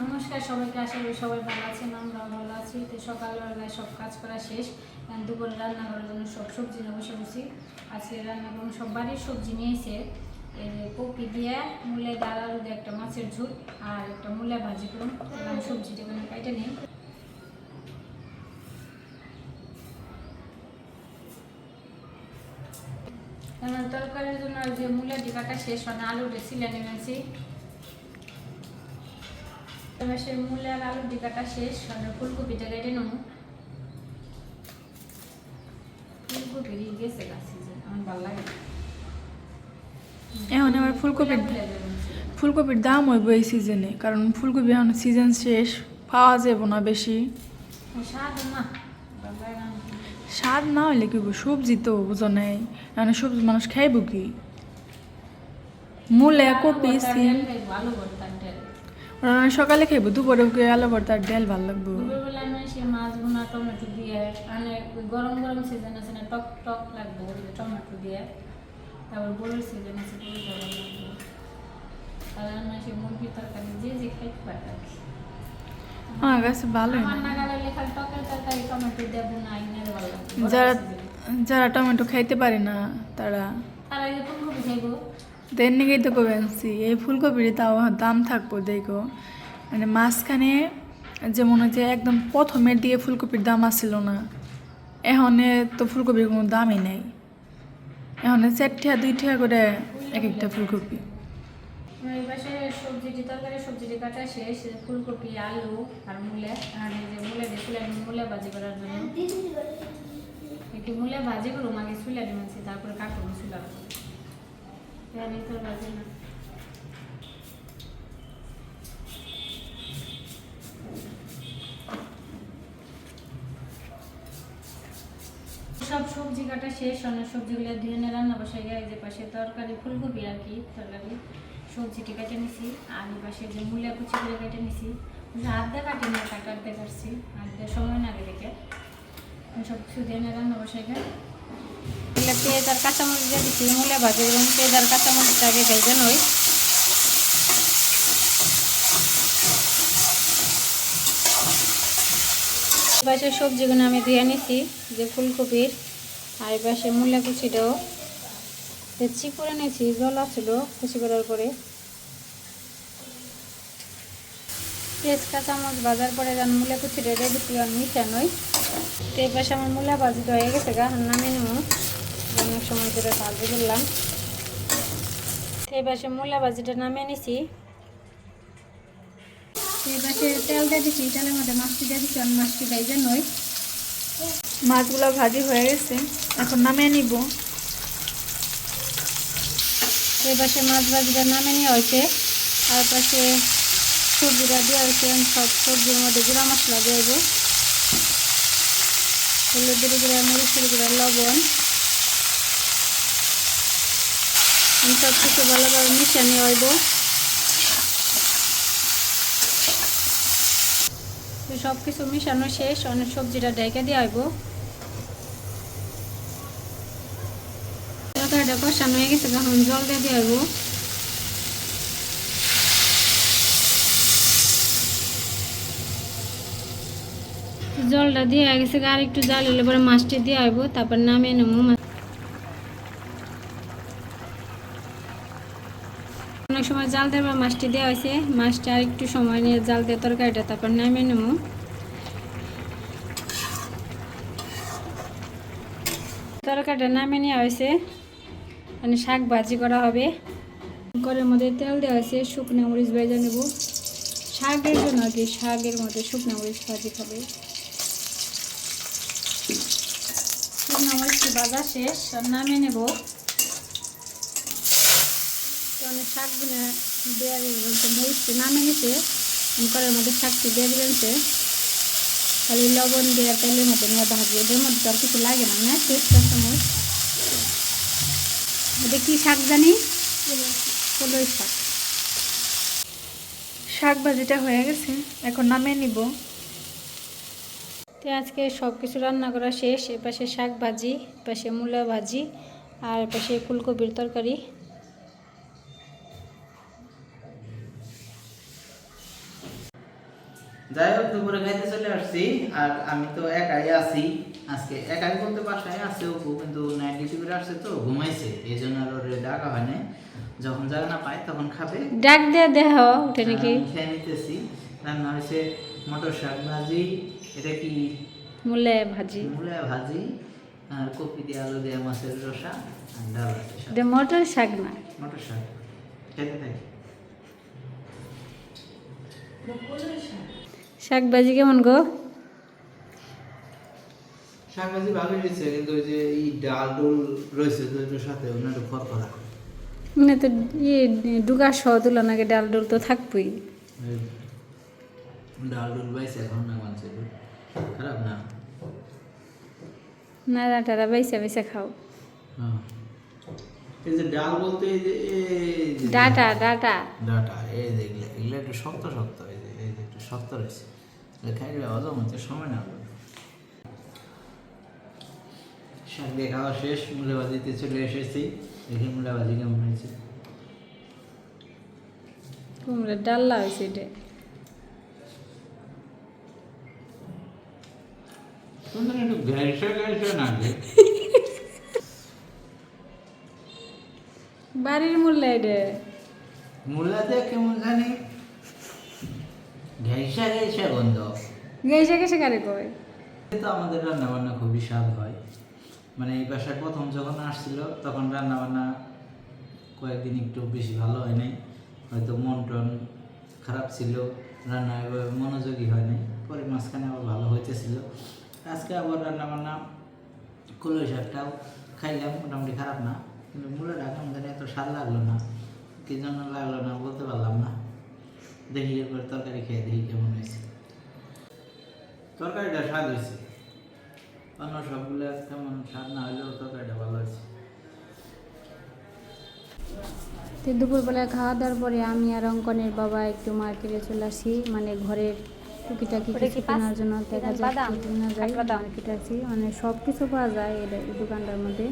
নমস্কার সবাইকে, আশা করি সবাই ভালো আছেন, আমরাও ভালো আছি। তো সকালবেলায় সব কাজ করা শেষ। দুপুরে রান্না করার জন্য সব সবজি নিয়ে বসে বসি আজকে রান্না করুন সব বাড়ির সবজি নিয়েছে কপি দিয়ে মূলে ডাল, আলু দিয়ে একটা মাছের ঝোল আর একটা মূলা ভাজি করুন আমি সবজিটা মানে কাইটে আমার তরকারির জন্য যে মূলা টিকাটা শেষ হয় না, আলুটা সিলে নিয়েছি। সেই আর আলুর টিকাটা শেষ আমরা ফুলকপিটা কেটে নেব। ফুলকপি গেছে গাছ আমার ভালো লাগে এখন আবার ফুলকপির ফুলকপির দাম হইব এই সিজনে কারণ ফুলকপি এখন সিজন শেষ পাওয়া যাব না বেশি। স্বাদ না। ভালো হইলে কি? সবজি তো বুঝো নাই। এখন সবজি মানুষ খাইব কি? মূলে কপি সিম ডাল খাইবো, সকালে খাইব দুপুরে আলু ভর্তার ডাল ভালো লাগবে। দুপুরবেলায় মানে সে মাছ ভুনা টমেটো দিয়ে মানে গরম গরম সিজন আছে না টক টক লাগবে টমেটো দিয়ে। তারপর বড়ির সিজন আছে বড়ি গরম লাগবে। তাহলে মানে সে মুরগির তরকারি যে যে খাইতে পারে আর কি। আমার কাছে ভালোই যারা। যারা টমেটো খাইতে পারে না তারা তারা ফুলকপি খাইবো। দেন নাকি তো কবেছি এই ফুলকপির তাও দাম থাকব, দেখো। মানে মাঝখানে যেমন হচ্ছে একদম প্রথমের দিকে ফুলকপির দাম আসছিল না, এখন তো ফুলকপির কোনো দামই নেই। এখন চার টাকা, দুই টাকা করে এক একটা ফুলকপি। এই পাশে সবজিটি তরকারি সবজিটি কাটা শেষ, ফুলকপি, আলু আর মূলে। আর যে মূলে দিয়ে মূলে ভাজি করার জন্য। একটু মূলে ভাজি করুম, আগে চুলা দিয়েছি তারপরে কাটুম চুলা সব সবজি কাটা শেষ অনেক সবজিগুলো ধুয়ে নিয়ে রান্না বসাই গিয়ে যে পাশে তরকারি, ফুলকপি আর কি, তরকারি, সবজিটি কেটে নিছি। আর পাশে যে মূলা কুচি করে কেটে নিছি। দিয়ে কাটি না, কাটা দিয়ে কাটছি দিয়ে সময় না রেখে সব কিছু দিয়ে নিয়ে রান্না বসাই গিয়ে এগুলো পেঁয়াজ আর কাঁচামরিচ দিয়ে দিচ্ছি মূলা ভাজি এবং পেঁয়াজ আর কাঁচামরিচটা আগে খাইবেন ওই পাশে সবজিগুলো আমি ধুয়ে নিছি, যে ফুলকপির, আর এই পাশে মূলা কুচিটাও। দেখছি করে নিয়েছি, জল আছিল কুচি করার পরে। পেঁয়াজ কাঁচামচ বাজার পরে যান মূলা কুচিটা রেডি করে আমি মিশানোই তো এই পাশে আমার মূলা ভাজিটা হয়ে গেছে গা নামে নেব। অনেক সময় ধরে ভাজি করলাম এই পাশে মূলা ভাজিটা নামিয়ে নিছি। এই পাশে তেল দিয়ে দিচ্ছি তেলের মধ্যে মাছটি দিয়ে দিচ্ছি আমি মাছটি যে নই। মাছগুলো ভাজি হয়ে গেছে, এখন নামিয়ে নিব। এই পাশে মাছ ভাজিটা নামে নেওয়া হয়েছে আর পাশে সবজিটা দেওয়া হয়েছে সব সবজির মধ্যে গুঁড়া মশলা দেব। হলুদের গুঁড়া, মরিচের গুঁড়া, লবণ। আমি সব কিছু ভালোভাবে মিশিয়ে নিয়ে সব কিছু মিশানো শেষ, অনেক সবজিটা ডেকে হইব তরকারিটা কষানো হয়ে গেছে, এখন জল দিয়ে দিয়ে হইব জলটা দিয়ে গেছে, আর একটু জাল হলে পরে মাছটি দিয়ে হইব তারপর নামিয়ে নেব। মাছ সময় জাল দেওয়ার মাছটি দেওয়া হয়েছে। মাছটা আর একটু সময় নিয়ে জাল দিয়ে তরকারিটা তারপর নামিয়ে নেব। তরকারিটা নামিয়ে নেওয়া হয়েছে। মানে শাক ভাজি করা হবে। করের মধ্যে তেল দেওয়া হয়েছে, শুকনো মরিচ ভেজে নেব। শাকের জন্য আর কি, শাকের মধ্যে শুকনো মরিচ ভাজি খাবে শুকনো মরিচটি ভাজা শেষ নামিয়ে নেব। অনেক শাক গুনে দেওয়া বলতে নামিয়ে নিতে করের মধ্যে শাকটি দিয়ে দিবেন সে। খালি লবণ দিয়ে তেলের মধ্যে নিয়ে এদের মধ্যে আর কিছু লাগে না না টেস্ট চামচ এটা কি শাক জানি? কলই শাক। শাক ভাজিটা হয়ে গেছে, এখন নামিয়ে নিব। তো আজকে সব কিছু রান্না করা শেষ। এপাশে শাক ভাজি, এপাশে মূলা ভাজি, আর এপাশে ফুলকপির তরকারি। যাই হোক দুপুরে খাইতে চলে আসছি। আর আমি তো একাই আছি। আজকে একাই বলতে বাসায় আছে অপু কিন্তু নাইট ডিউটি করে আসছে তো ঘুমাইছে। এই জন্য আর ওরে ডাকা হয় না যখন জায়গা না পায় তখন খাবে। ডাক দিয়ে দেহ উঠে নাকি? খেয়ে নিতেছি। রান্না হয়েছে মটর শাক ভাজি। এটা কি? মূলে ভাজি। মূলা ভাজি। আর কপি দিয়ে আলু দিয়ে মাছের রসা আর ডাল আছে। মটর শাক না। মটর শাক। খেতে থাকি। মটর শাক? ভাজি কেমন গো? শাক ভাজি ভালোই হয়েছে কিন্তু ওই যে এই ডাল ডোল রয়েছে তো এটার সাথে ওনার একটু খরখরা মানে তো ইয়ে ডুগা সহ তুলো নাকি ডাল ডুল তো থাকবই। ডাল ডোল বাইছে এখন না মানছে খারাপ না? নাড়া টাড়া বাইসা বাইসা খাও। হ্যাঁ। এই যে ডাল বলতে এই যে ডাটা ডাটা। ডাটা এই যে এগুলো একটু শক্ত শক্ত এই যে এই যে একটু শক্ত রয়েছে। খাইলে হজম হচ্ছে সময় না। শাক দিয়ে খাওয়া শেষ চলে এসেছি। দেখি কেমন হয়েছে। কুমড়া ডাল্লা হয়েছে এটা। তোমাদের একটু গ্যাসা গ্যাসা না বাড়ির মূল্য এটা। মূলাতে কেমন জানি। ঘেঁষা ঘেঁষা গন্ধ। গেছে গেছে কারে কয়? তো আমাদের রান্না বান্না খুবই স্বাদ হয়। মানে এই বাসায় প্রথম যখন আসছিল, তখন রান্না বান্না কয়েকদিন একটু বেশি ভালো হয় নাই। হয়তো মন টন খারাপ ছিল, রান্না এভাবে মনোযোগী হয় নাই। পরে মাঝখানে আবার ভালো হইতেছিল। আজকে আবার রান্না বান্না কলই শাকটাও খাইলাম, মোটামুটি খারাপ না। কিন্তু মূলের এখন জানি এত স্বাদ লাগল না, কি জন্য লাগল না বলতে পারলাম না। দেখি এরপর তরকারি খেয়ে দেখি কেমন হয়েছে। তরকারিটা স্বাদ হয়েছে। অন্য সবগুলো তেমন স্বাদ না হলেও তরকারিটা ভালো হয়েছে। তো দুপুরবেলা খাওয়া দাওয়ার পরে আমি আর অঙ্কনের বাবা একটু মার্কেটে চলে আসি। মানে ঘরের টুকিটাকি কিছু কেনার জন্য দেখা যায় কেনা যায়। মার্কেটে আছি। মানে সব কিছু পাওয়া যায় এটা এই দোকানটার মধ্যে।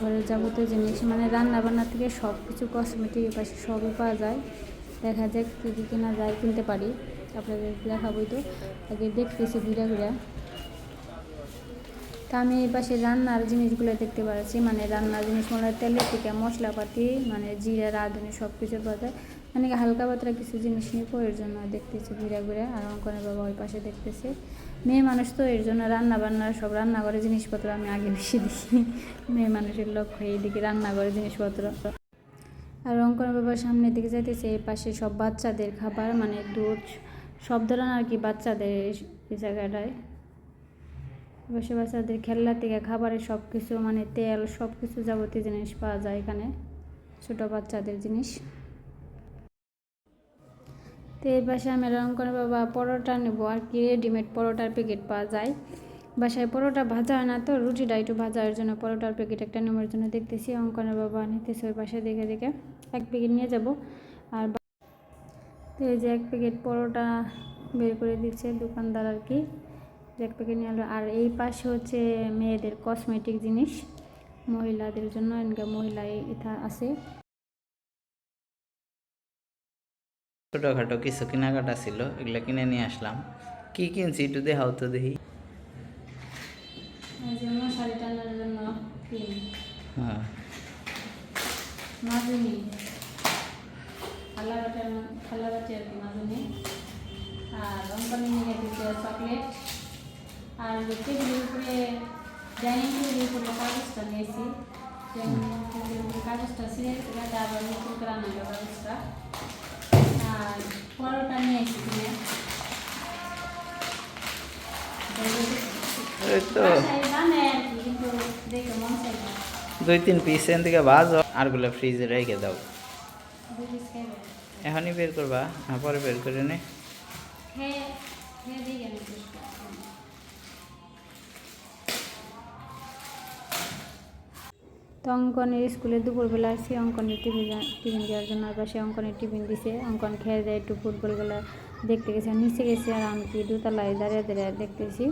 ঘরের যাবতীয় জিনিস মানে রান্না বান্না থেকে সব কিছু কসমেটিক পাশে সবই পাওয়া যায়। দেখা যাক কী কী কেনা যায় কিনতে পারি। আপনাদের দেখাবই তো। আগে দেখতেছি ঘুরে ঘুরে। তা আমি এই পাশে রান্নার জিনিসগুলো দেখতে পাচ্ছি। মানে রান্নার জিনিস মানে তেলের থেকে মশলাপাতি মানে জিরা, রাঁধুনি সব কিছু পাওয়া যায় মানে হালকা পাতলা কিছু জিনিস নিয়ে এর জন্য দেখতেছি ঘুরে ঘুরে। আর অঙ্কনের বাবা ওই পাশে দেখতেছে। মেয়ে মানুষ তো এর জন্য রান্না বান্না, সব রান্নাঘরের জিনিসপত্র আমি আগে বেশি দেখি। মেয়ে মানুষের লক্ষ্য এইদিকে রান্নাঘরের জিনিসপত্র। আর অঙ্কনের বাবার সামনের দিকে যাইতেছে, এই পাশে সব বাচ্চাদের খাবার মানে দুধ সব ধরনের আর কি বাচ্চাদের এই- জায়গাটায়। বসে বাচ্চাদের খেলনা থেকে খাবারের সব কিছু মানে তেল সব কিছু যাবতীয় জিনিস পাওয়া যায় এখানে, ছোট বাচ্চাদের জিনিস। তো এই পাশে আমি রং করে বাবা পরোটা নেব আর কি রেডিমেড পরোটার প্যাকেট পাওয়া যায়। বাসায় পরোটা ভাজা হয় না তো, রুটিটা একটু ভাজা হওয়ার জন্য পরোটার প্যাকেট একটা নেওয়ার জন্য দেখতেছি অঙ্কনের বাবা নিতেছে ওই বাসায় দেখে দেখে। এক প্যাকেট নিয়ে যাব, আর তো এই যে এক প্যাকেট পরোটা বের করে দিচ্ছে দোকানদার আর কি এক প্যাকেট নিয়ে। আর এই পাশে হচ্ছে মেয়েদের কসমেটিক জিনিস মহিলাদের জন্য এনকা মহিলা এটা আছে। ছোটোখাটো কিছু কেনাকাটা ছিল এগুলো কিনে নিয়ে আসলাম। কি কিনছি একটু দেখাও তো দেখি। হ্যাঁ। থালা বাটার থালা বাটি আর কি মাজুনি। আর কোম্পানি নিয়ে দিচ্ছে চকলেট। আর টেবিলের উপরে ডাইনিং টেবিলের উপরে কাগজটা নিয়েছি। টেবিলের উপরে কাগজটা ছিঁড়ে সেটা আবার নতুন করে আনা গেল কাগজটা। আর পরোটা নিয়ে এসেছি কিনে আর দুই তিন পিস এন থেকে ভাজ আরগুলো ফ্রিজে রেখে দাও। এখনই বের করবা পরে বের করে নে। তো অঙ্কনের স্কুলে দুপুরবেলা আসছি অঙ্কনের টিফিন টিফিন দেওয়ার জন্য আর পাশে অঙ্কনের টিফিন দিছে। অঙ্কন খেয়ে দেয় একটু ফুটবলগুলো দেখতে গেছে, নিচে গেছে আর আমি কি দোতলায় দাঁড়িয়ে দাঁড়িয়ে দেখতেছি।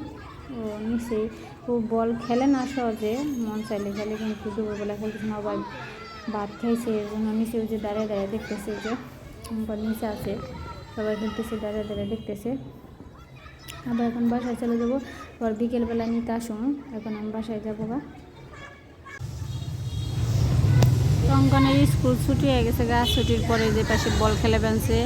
ও নিচেই ও বল খেলে না সহজে, মন চাইলে খেলে কিন্তু দুপুরবেলা খেলতেছে না ভাত খাইছে। এর জন্য নিচে যে দাঁড়িয়ে দাঁড়িয়ে দেখতেছে যে অঙ্কন নিচে আছে। সবাই খেলতেছে দাঁড়া দাঁড়া দেখতেছে। আবার এখন বাসায় চলে যাব। পর বিকেলবেলা নিতে আসুন। এখন আমি বাসায় যাব গা। অঙ্কনের স্কুল ছুটি হয়ে গেছে গা। ছুটির পরে যে পাশে বল খেলে বেনছে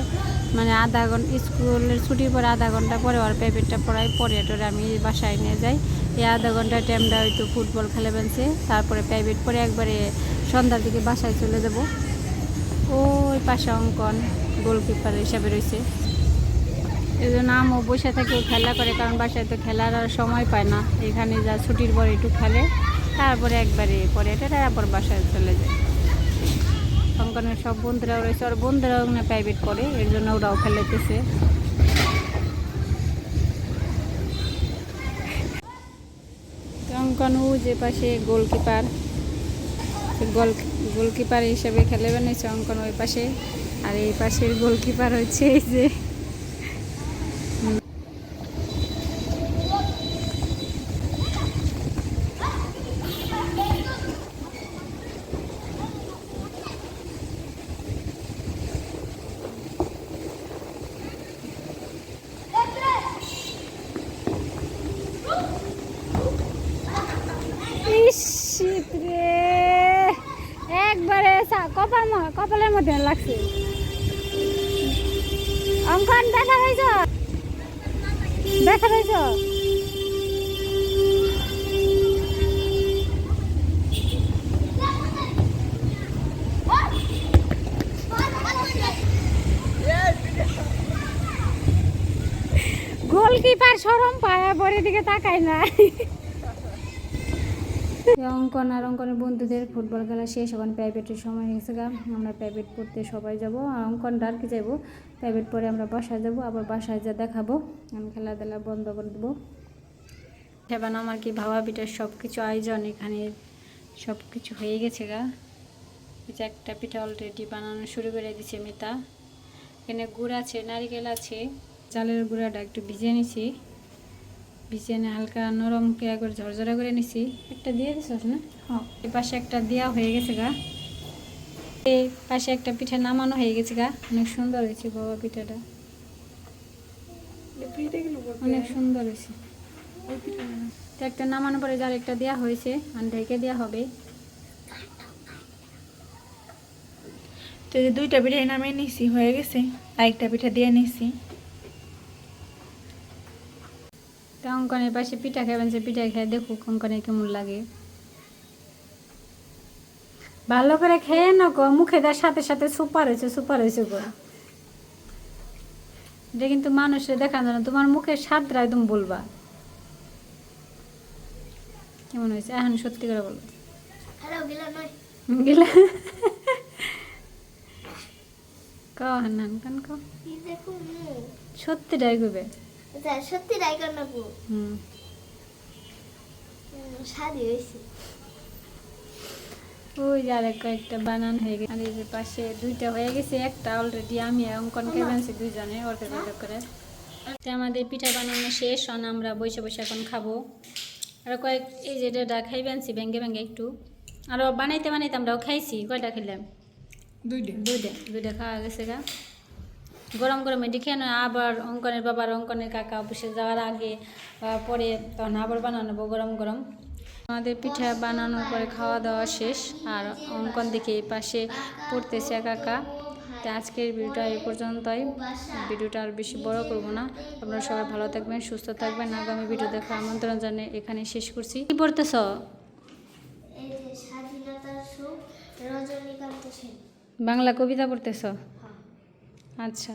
মানে আধা ঘণ্টা স্কুলের ছুটির পরে আধা ঘণ্টা পরে ওর প্রাইভেটটা পড়াই পরে টোরে আমি বাসায় নিয়ে যাই। এই আধা ঘণ্টা টাইমটা হয়তো ফুটবল খেলে বেনছে তারপরে প্রাইভেট পরে একবারে সন্ধ্যার দিকে বাসায় চলে যাব। ওই পাশে অঙ্কন গোলকিপার হিসাবে রয়েছে। এই জন্য আমও বসে থেকে খেলা করে, কারণ বাসায় তো খেলার আর সময় পায় না। এখানে যা ছুটির পরে একটু খেলে, তারপরে একবারে পরে এটা তারপর বাসায় চলে যায়। অঙ্কনের সব বন্ধুরাও রয়েছে, আর বন্ধুরাও ওখানে প্রাইভেট করে এর জন্য ওরাও খেলাইতেছে। তো অঙ্কনও যে পাশে গোলকিপার। গোল গোলকিপার হিসেবে খেলে বানিয়েছে অঙ্কন ওই পাশে। আর এই পাশের গোলকিপার হচ্ছে এই যে ইস, শীত রে একবারে সা- কপাল লাগছে। অঙ্কন দেখা হয়েছ? দেখা হয়েছ? গোলকিপার সরম পায় পরের দিকে তাকায় না অঙ্কন আর অঙ্কনের বন্ধুদের ফুটবল খেলা শেষ এখন প্রাইভেটের সময় হয়েছে গা। আমরা প্রাইভেট পড়তে সবাই যাব। আর অঙ্কনটা আর কি যাব প্রাইভেট পরে আমরা বাসায় যাব। আবার বাসায় যা দেখাবো। আমি খেলাধুলা বন্ধ করে দেবো। এবার আমার কি ভাবা পিঠার সব কিছু আয়োজন এখানে সব কিছু হয়ে গেছে গা। যে একটা পিঠা অলরেডি বানানো শুরু করে দিছে মিতা। এখানে গুড় আছে, নারিকেল আছে। চালের গুঁড়াটা একটু ভিজে নিছি নিয়ে হালকা নরম করে করে ঝরঝরা করে নিছি। একটা দিয়ে দিছিস না? হ্যাঁ। এই পাশে একটা দেওয়া হয়ে গেছে গা। এই পাশে একটা পিঠা নামানো হয়ে গেছে গা। অনেক সুন্দর হয়েছে বাবা পিঠাটা। অনেক সুন্দর হয়েছে। তো একটা নামানোর পরে যার একটা দেওয়া হয়েছে আর ঢেকে দেওয়া হবে। তো যে দুইটা পিঠা নামিয়ে নিছি হয়ে গেছে। আরেকটা পিঠা দিয়ে নিছি। তো অঙ্কনের পাশে পিঠা খাবেন সে পিঠা খেয়ে দেখুক অঙ্কনে কেমন লাগে। ভালো করে খেয়ে না গো মুখে দেওয়ার সাথে সাথে সুপার হয়েছে সুপার হয়েছে গো। এটা কিন্তু মানুষের দেখানো না তোমার মুখের স্বাদটা একদম বলবা। কেমন হয়েছে? এখন সত্যি করে বলো। গেলা হান্নান কান কও। সত্যিটাই কবে সত্যি হুম হয়েছে ওই যে কয়েকটা বানান হয়ে গেছে আর এই যে পাশে দুইটা হয়ে গেছে একটা অলরেডি আমি অঙ্কন খেয়ে দুইজনে অর্ধেক অর্ধেক করে আমাদের পিঠা বানানো শেষ. অন আমরা বসে বসে এখন খাব আর কয়েক এই যে এটা খাই বানছি ভেঙ্গে ভেঙ্গে একটু আরও বানাইতে বানাইতে আমরাও খাইছি কয়টা খেলাম দুইটা দুইটা দুইটা খাওয়া গেছে গা গরম গরম এটি খেয়ে নয় আবার অঙ্কনের বাবার অঙ্কনের কাকা অফিসে যাওয়ার আগে বা পরে তখন আবার বানানো গরম গরম। আমাদের পিঠা বানানোর পরে খাওয়া দাওয়া শেষ আর অঙ্কন দেখে এই পাশে পড়তেছে কাকা তো আজকের ভিডিওটা এই পর্যন্তই। ভিডিওটা আর বেশি বড় করব না। আপনারা সবাই ভালো থাকবেন সুস্থ থাকবেন। আগামী ভিডিও দেখার আমন্ত্রণ জানিয়ে এখানে শেষ করছি। কি পড়তেছ? বাংলা কবিতা পড়তেছ? আচ্ছা।